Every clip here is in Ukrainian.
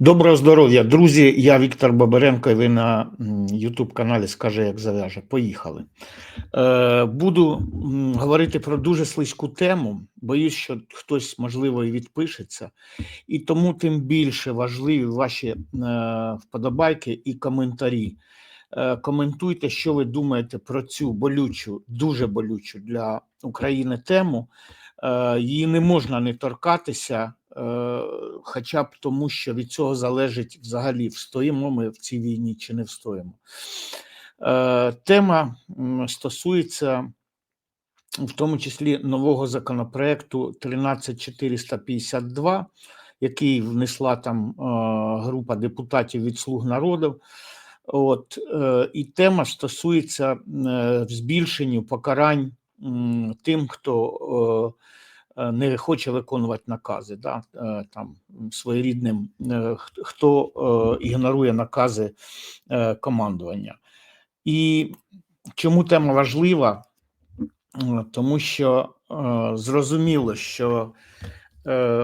Доброго здоров'я, друзі. Я Віктор Бабаренко, і ви на Ютуб каналі Скаже, як зав'яже. Поїхали. Е, Буду говорити про дуже слизьку тему. Боюсь, що хтось, можливо, і відпишеться. І тому тим більше важливі ваші е, вподобайки і коментарі. Е, Коментуйте, що ви думаєте про цю болючу, дуже болючу для України тему. Її не можна не торкатися, хоча б тому, що від цього залежить взагалі, встоїмо ми в цій війні чи не встоїмо. Е, Тема стосується в тому числі нового законопроекту 13452, який внесла там е, група депутатів від Слуг народу. От, е, і тема стосується е, збільшенню покарань тим, хто е, е, не хоче виконувати накази, да, е, там своєрідним, е, хто е, ігнорує накази е, командування. І чому тема важлива? Е, Тому що е, зрозуміло, що е,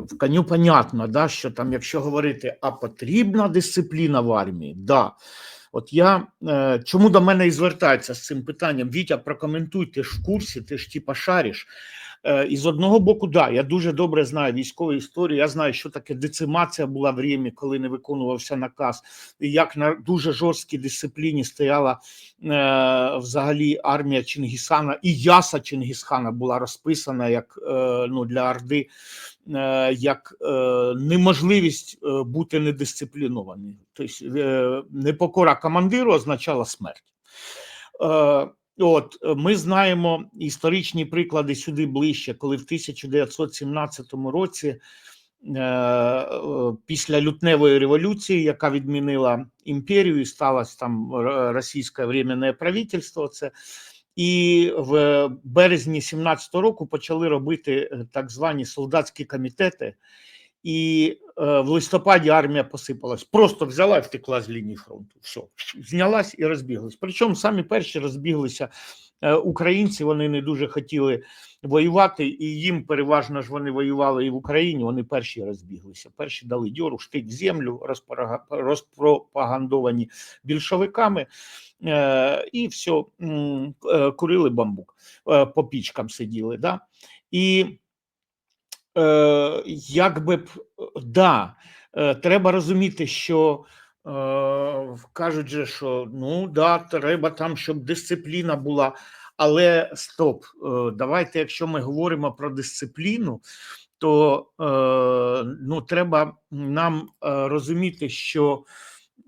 в коню понятно, да, що там, якщо говорити, а потрібна дисципліна в армії, да. От я е, чому до мене і звертаються з цим питанням? Вітя, прокоментуй, ти ж в курсі, ти ж типа шариш. Е, і з одного боку, да, я дуже добре знаю військову історію. Я знаю, що таке децимація була в Римі, коли не виконувався наказ, і як на дуже жорсткій дисципліні стояла е, взагалі армія Чингісхана, і яса Чингісхана була розписана як е, ну, для Орди, е, як е, неможливість бути недисциплінованим. Тобто непокора командиру означала смерть. От е, ми знаємо історичні приклади сюди ближче, коли в 1917 році, е, е, після лютневої революції, яка відмінила імперію, і сталося там російське временне правительство, це і в березні 17-го року почали робити так звані солдатські комітети. І е, в листопаді армія посипалась. Просто взяла і втекла з лінії фронту. Все, знялась і розбіглась. Причому самі перші розбіглися е, українці. Вони не дуже хотіли воювати, і їм переважно ж вони воювали і в Україні. Вони перші розбіглися. Перші дали дьору, штик в землю, розпропагандовані більшовиками. Е, і все, курили бамбук, е, по пічкам сиділи. Да? І е, як би б да, е, треба розуміти, що е, кажуть же, що ну да, треба там, щоб дисципліна була. Але стоп, давайте, якщо ми говоримо про дисципліну, то ну, треба нам розуміти, що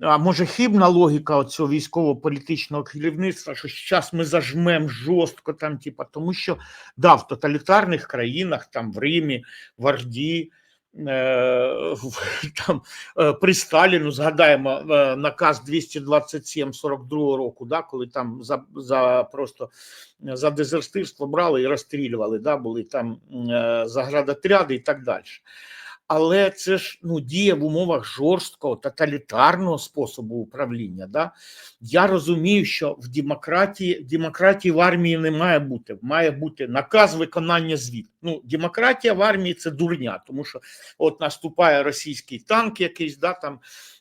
а може хибна логіка цього військово-політичного керівництва, що зараз ми зажмемо жорстко, там, типа, тому що да, в тоталітарних країнах, там в Римі, в Орді, е, там, е, при Сталіну, згадаємо е, наказ 227 42 року, да, коли там за, за просто за дезертирство брали і розстрілювали, да, були там заградотряди і так далі. Але це ж ну, діє в умовах жорсткого тоталітарного способу управління. Да? Я розумію, що в демократії демократії в армії не має бути. Має бути наказ виконання звіт. Ну, демократія в армії це дурня, тому що от наступає російський танк, якийсь, да, там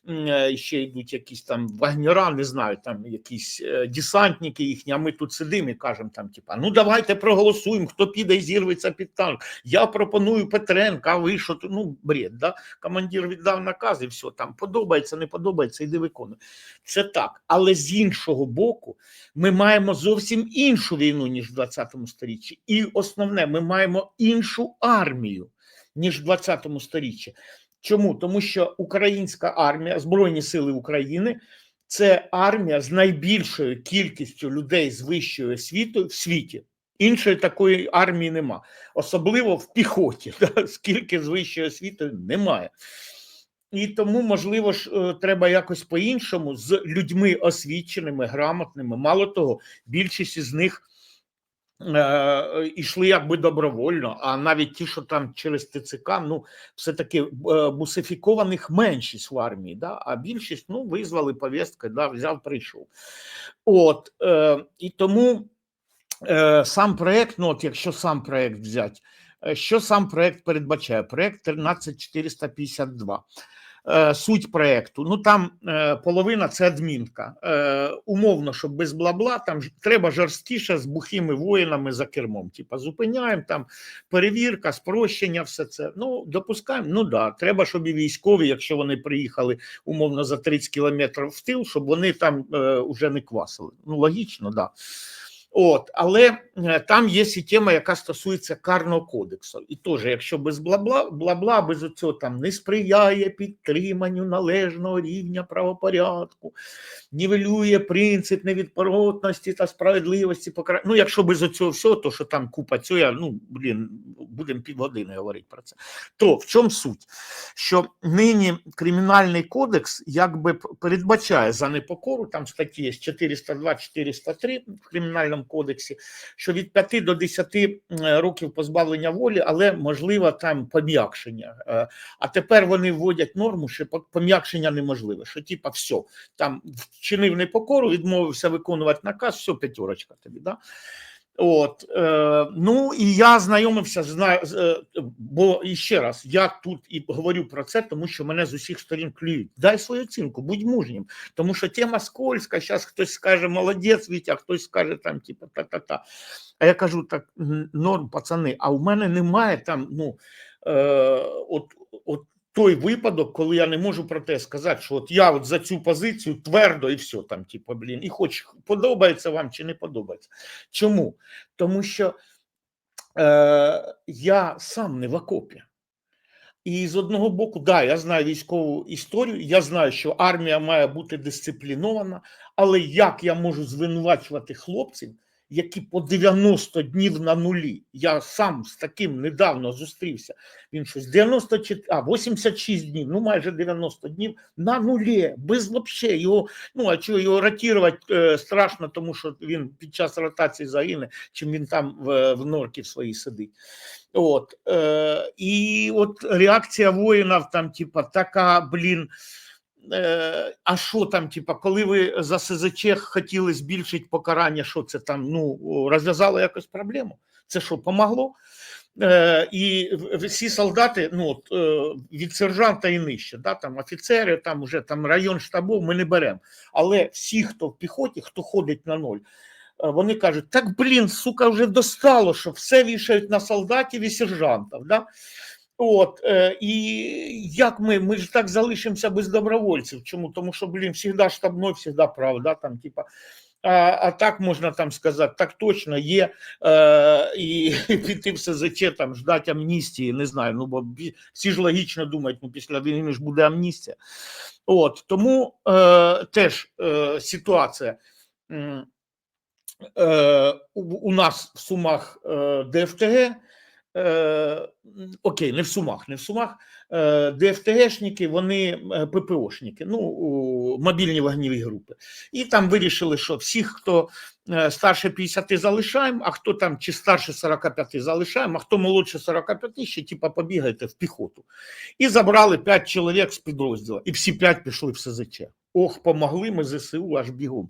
е, ще йдуть якісь там вагнера, не знаю, там якісь е, десантники їхні, а ми тут сидимо і кажемо там, типа, ну давайте проголосуємо, хто піде і зірветься під танк. Я пропоную Петренка, а ви що? Ну, бред, да? Командир віддав наказ і все, там подобається, не подобається, йди виконуй. Це так. Але з іншого боку, ми маємо зовсім іншу війну, ніж в 20 сторіччі. І основне, ми маємо іншу армію, ніж в 20 сторіччі. Чому? Тому що українська армія, Збройні Сили України це армія з найбільшою кількістю людей з вищою освітою в світі. Іншої такої армії нема, особливо в піхоті, да, скільки з вищою освітою немає. І тому, можливо, ж е, треба якось по-іншому з людьми освіченими, грамотними. Мало того, більшість із них е, ішли якби добровольно, а навіть ті, що там через ТЦК, ну все-таки е, бусифікованих меншість в армії, да? а більшість ну, визвали повістки, да, взяв, прийшов. От, е, і тому е, сам проект, ну от якщо сам проект взяти, е, що сам проект передбачає? Проект 13452. Е, суть проекту. Ну там е, половина це адмінка. Е, умовно, щоб без бла-бла, там треба жорсткіше з бухими воїнами за кермом. Типа зупиняємо там перевірка, спрощення, все це. Ну допускаємо. Ну да, треба, щоб і військові, якщо вони приїхали умовно за 30 кілометрів в тил, щоб вони там уже не квасили. Ну логічно, да. От, але е, там є і тема, яка стосується карного кодексу. І теж, якщо без бла-бла, бла-бла, без цього там не сприяє підтриманню належного рівня правопорядку, нівелює принцип невідпоротності та справедливості покарання. Ну, якщо без цього всього, то що там купа цього, я, ну блін, будемо півгодини говорити про це. То в чому суть? Що нині кримінальний кодекс якби передбачає за непокору, там статті є 402-403 в кримінальному кодексі, що від 5 до 10 е, років позбавлення волі, але можливо там пом'якшення. Е, А тепер вони вводять норму, що по- пом'якшення неможливе. Що типа все, там вчинив непокору, відмовився виконувати наказ, все, п'ятерочка тобі. Да? От, е, ну і я знайомився з, е, бо ще раз, я тут і говорю про це, тому що мене з усіх сторін клюють. Дай свою оцінку, будь мужнім, тому що тема скользка, зараз хтось скаже молодець, Вітя, хтось скаже там, типу, та-та-та. А я кажу, так норм, пацани, а у мене немає там, ну, е, от той випадок, коли я не можу про те сказати, що от я от за цю позицію твердо і все там, типу, блін, і хоч подобається вам чи не подобається. Чому? Тому що е, я сам не в окопі. І з одного боку, да, я знаю військову історію, я знаю, що армія має бути дисциплінована, але як я можу звинувачувати хлопців, які по 90 днів на нулі? Я сам з таким недавно зустрівся. Він щось 94, а 86 днів, ну майже 90 днів на нулі, без вообще його. Ну а чого його ротувати е, страшно, тому що він під час ротації загине, чим він там в, в норці в своїй сидить. От, е, і от реакція воїнів там, типа, така, блін. Е, а що там, типа, коли ви за СЗЧ хотіли збільшити покарання, що це там ну, розв'язало якось проблему? Це що, помогло? Е, і всі солдати, ну, от, е, від сержанта і нижче, да, там офіцери, там вже там район штабу ми не беремо. Але всі, хто в піхоті, хто ходить на ноль, е, вони кажуть, так блін, сука, вже достало, що все вішають на солдатів і сержантів. Да? От, е, і як ми, ми ж так залишимося без добровольців. Чому? Тому що, блін, завжди штабной, завжди прав, да, там, типа, а, а так можна там сказати, так точно є, е, і піти в СЗЧ, там, ждати амністії, не знаю, ну, бо всі ж логічно думають, ну, після війни ж буде амністія. От, тому е, теж е, ситуація. Е, у, нас в Сумах е, ДФТГ, окей, не в Сумах, не в Сумах, е, ДФТГшники, вони е, ППОшники, ну, мобільні вогневі групи. І там вирішили, що всіх, хто е, старше 50 залишаємо, а хто там чи старше 45 залишаємо, а хто молодше 45, ще типа побігайте в піхоту. І забрали 5 чоловік з підрозділу, і всі 5 пішли в СЗЧ. Ох, помогли ми ЗСУ аж бігом.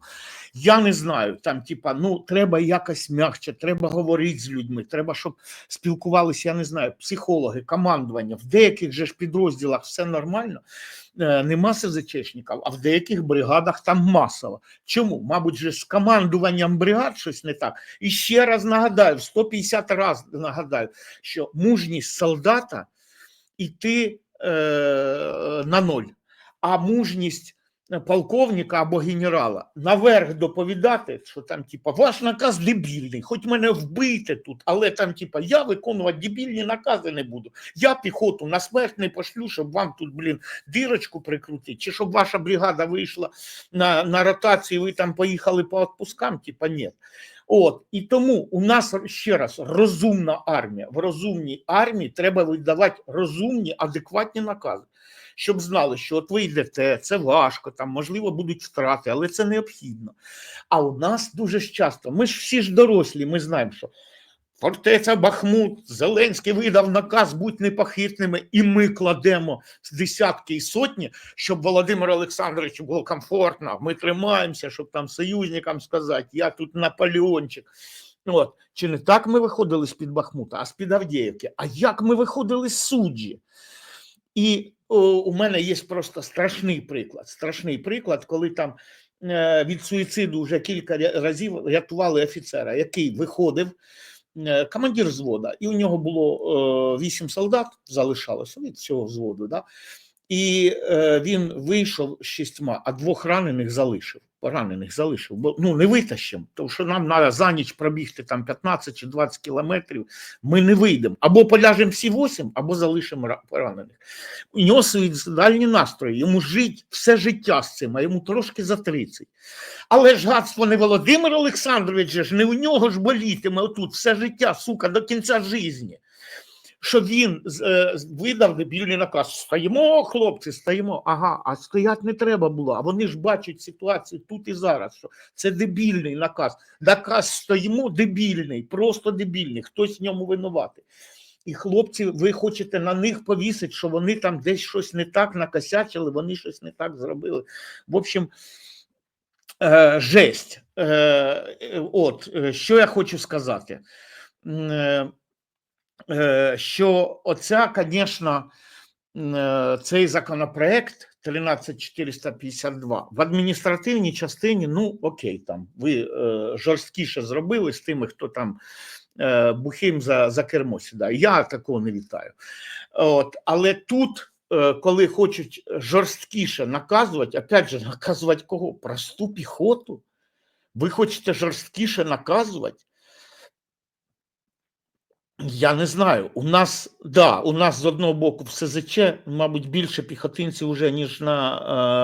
Я не знаю, там, типа, ну треба якось м'якче, треба говорити з людьми, треба, щоб спілкувалися, я не знаю, психологи, командування. В деяких же ж підрозділах все нормально, е, нема СЗЧшників, а в деяких бригадах там масово. Чому? Мабуть, же з командуванням бригад щось не так. І ще раз нагадаю, 150 разів нагадаю, що мужність солдата іти е, на ноль, а мужність полковника або генерала наверх доповідати, що там, типа, ваш наказ дебільний, хоч мене вбийте тут, але там, типа, я виконувати дебільні накази не буду. Я піхоту на смерть не пошлю, щоб вам тут, блін, дірочку прикрутити, чи щоб ваша бригада вийшла на, на ротацію, ви там поїхали по відпускам, типа, ні. От і тому у нас ще раз розумна армія. В розумній армії треба видавати розумні, адекватні накази, щоб знали, що от ви йдете, це важко, там можливо будуть втрати, але це необхідно. А у нас дуже часто, ми ж всі ж дорослі, ми знаємо, що фортеця Бахмут, Зеленський видав наказ будь непохитними, і ми кладемо з десятки і сотні, щоб Володимиру Олександровичу було комфортно. Ми тримаємося, щоб там союзникам сказати, я тут Наполеончик. От. Чи не так ми виходили з-під Бахмута, а з-під Авдіївки? А як ми виходили з суджі? І у мене є просто страшний приклад. Страшний приклад, коли там е, від суїциду вже кілька разів рятували офіцера, який виходив, е, командир взвода, і у нього було е, вісім солдат, залишалося від цього взводу. Да? І е, він вийшов з шістьма, а двох ранених залишив. Поранених залишив, бо ну не витащимо, тому що нам треба за ніч пробігти там 15 чи 20 кілометрів. Ми не вийдемо. Або поляжемо всі 8, або залишимо поранених. У нього суїцидальні настрої, йому жить все життя з цим, а йому трошки за 30. Але ж гадство не Володимир Олександрович, ж не у нього ж болітиме отут все життя, сука, до кінця житті. Що він е, видав дебільний наказ. Стоїмо, хлопці, стоїмо. Ага, а стоять не треба було. А вони ж бачать ситуацію тут і зараз. Що це дебільний наказ. Наказ стоїмо дебільний, просто дебільний. Хтось в ньому винуватий. І хлопці, ви хочете на них повісити, що вони там десь щось не так накосячили, вони щось не так зробили. В общем, е, жесть. Е, е, от, е, що я хочу сказати. Е, що оця, звісно, е, цей законопроект 13452 в адміністративній частині, ну окей, там ви е, жорсткіше зробили з тими, хто там бухим за, за кермо сідає. Я такого не вітаю. От, але тут, коли хочуть жорсткіше наказувати, опять же, наказувати кого? Просту піхоту. Ви хочете жорсткіше наказувати? Я не знаю. У нас, да, у нас з одного боку в СЗЧ, мабуть, більше піхотинців вже, ніж на,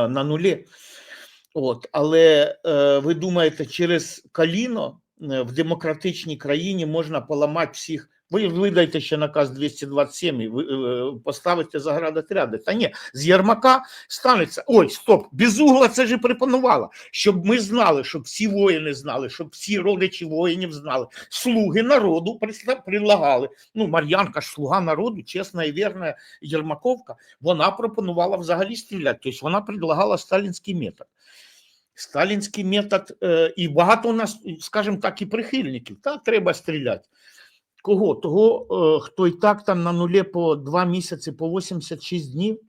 е, на нулі. От, але е, ви думаєте, через коліно е, в демократичній країні можна поламати всіх. Ви видайте ще наказ 227 і е, поставите заградотряди. Та ні, з Єрмака станеться. Ой, стоп, Безугла це ж пропонувала, щоб ми знали, щоб всі воїни знали, щоб всі родичі воїнів знали. Слуги народу предлагали. Ну, Мар'янка ж слуга народу, чесна і вірна Єрмаковка, вона пропонувала взагалі стріляти. Тобто вона предлагала сталінський метод. Сталінський метод, е, і багато у нас, скажімо так, і прихильників. Та треба стріляти. Кого? Того, е, хто і так там на нулі по два місяці, по 86 днів,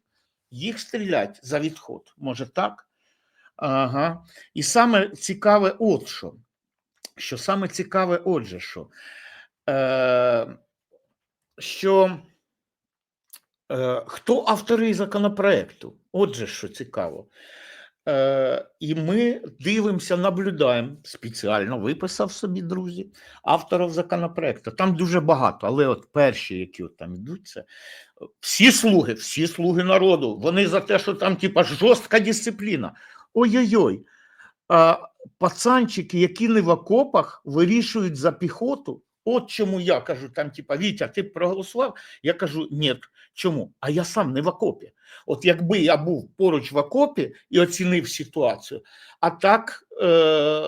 їх стрілять за відход. Може так? Ага. І саме цікаве, от що. Що саме цікаве, отже, що, е, що е, хто автори законопроекту? Отже, що цікаво. Е, і ми дивимося, наблюдаємо. Спеціально виписав собі, друзі, авторів законопроекту. Там дуже багато, але от перші, які от там йдуть, це всі слуги, всі слуги народу. Вони за те, що там, типа, жорстка дисципліна. Ой-ой-ой. Пацанчики, які не в окопах, вирішують за піхоту. От чому я кажу, там, типа, Вітя, ти проголосував? Я кажу, ні. Чому? А я сам не в окопі. От якби я був поруч в окопі і оцінив ситуацію, а так, е,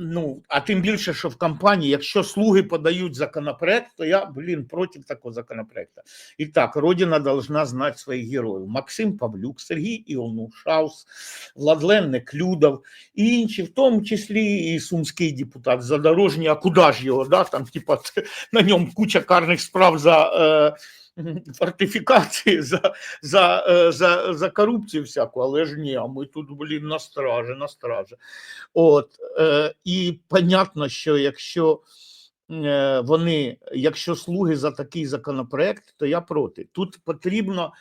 ну, а тим більше, що в кампанії, якщо слуги подають законопроект, то я, блін, проти такого законопроекту. І так, Родина должна знати своїх героїв. Максим Павлюк, Сергій Іонушаус, Владлен Неклюдов і інші, в тому числі і сумський депутат Задорожній, а куди ж його, да? там, типа, на ньому куча карних справ за. Е, фортифікації за, за, е, за, за корупцію всяку, але ж ні, а ми тут, блін, на стражі, на стражі. От, е, і понятно, що якщо е, вони, якщо слуги за такий законопроект, то я проти. Тут потрібно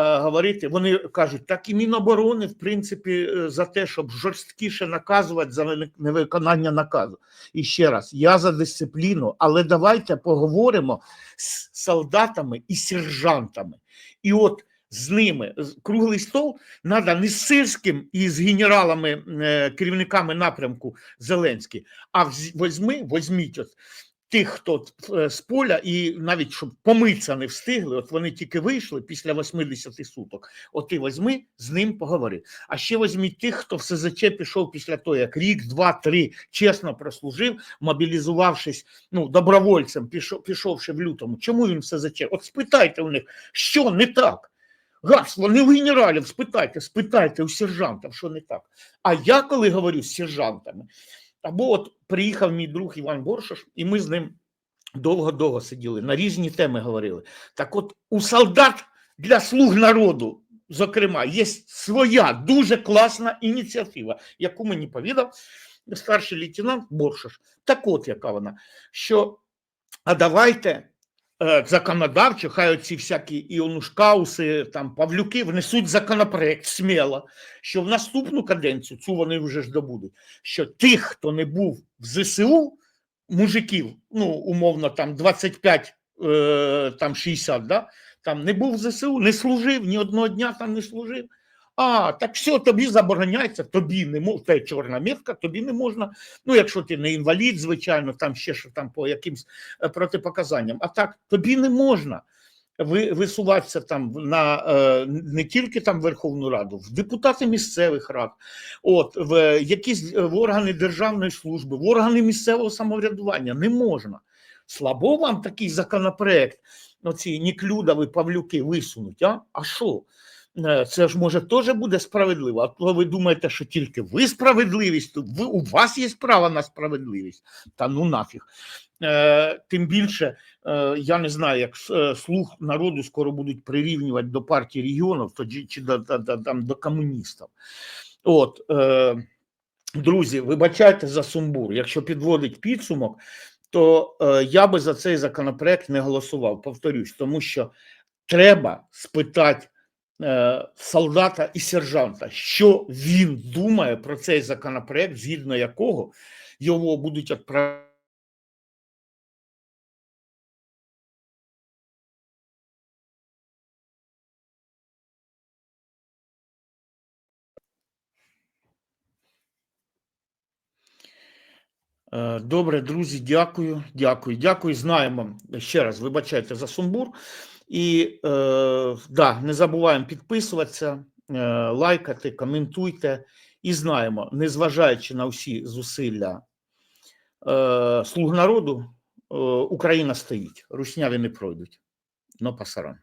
говорити, вони кажуть, так і Міноборони, в принципі, е, за те, щоб жорсткіше наказувати за невиконання наказу. І ще раз, я за дисципліну, але давайте поговоримо з солдатами і сержантами. І от з ними круглий стол треба не з сирським і з генералами, е, керівниками напрямку Зеленський, а возьми, возьміть от тих, хто е, з поля, і навіть щоб помитися не встигли, от вони тільки вийшли після 80 суток. От ти возьми, з ним поговори. А ще візьміть тих, хто в СЗЧ пішов після того, як рік, два, три чесно прослужив, мобілізувавшись ну, добровольцем, пішов, пішовши в лютому. Чому він в СЗЧ? От спитайте у них, що не так. Гасло, не у генералів, спитайте, спитайте у сержантів, що не так. А я коли говорю з сержантами, або от приїхав мій друг Іван Боршош, і ми з ним довго-довго сиділи, на різні теми говорили. Так от у солдат для слуг народу зокрема, є своя дуже класна ініціатива, яку мені повідав старший лейтенант Боршаш. Так от, яка вона, що а давайте е, законодавчо, хай оці всякі іонушкауси, там Павлюки внесуть законопроект сміло, що в наступну каденцію, цю вони вже ж добудуть, що тих, хто не був в ЗСУ, мужиків, ну, умовно, там 25, е, там 60, да? там не був в ЗСУ, не служив, ні одного дня там не служив. А, так все, тобі забороняється, тобі не можна, те чорна метка, тобі не можна. Ну, якщо ти не інвалід, звичайно, там ще що там по якимсь е, протипоказанням. А так, тобі не можна висуватися там на е, не тільки там Верховну Раду, в депутати місцевих рад, от в якісь е, в органи державної служби, в органи місцевого самоврядування не можна. Слабо вам такий законопроект, оці Ніклюдови, Павлюки висунуть, а? А що? Е, Це ж може теж буде справедливо. А то ви думаєте, що тільки ви справедливість, то ви, у вас є право на справедливість. Та ну нафіг. Е, тим більше, е, я не знаю, як слух народу скоро будуть прирівнювати до партії регіонів тоді, чи до, до, до, там, до комуністів. От, друзі, вибачайте за сумбур. Якщо підводить підсумок, то е, я би за цей законопроект не голосував. Повторюсь, тому що треба спитати солдата і сержанта, що він думає про цей законопроект, згідно якого його будуть відправляти. Е, Добре, друзі, дякую, дякую, дякую. Знаємо ще раз, вибачайте за сумбур. І е, да, не забуваємо підписуватися, е, лайкати, коментуйте. І знаємо, незважаючи на всі зусилля е, слуг народу, е, Україна стоїть, русняві не пройдуть. Но пасаран.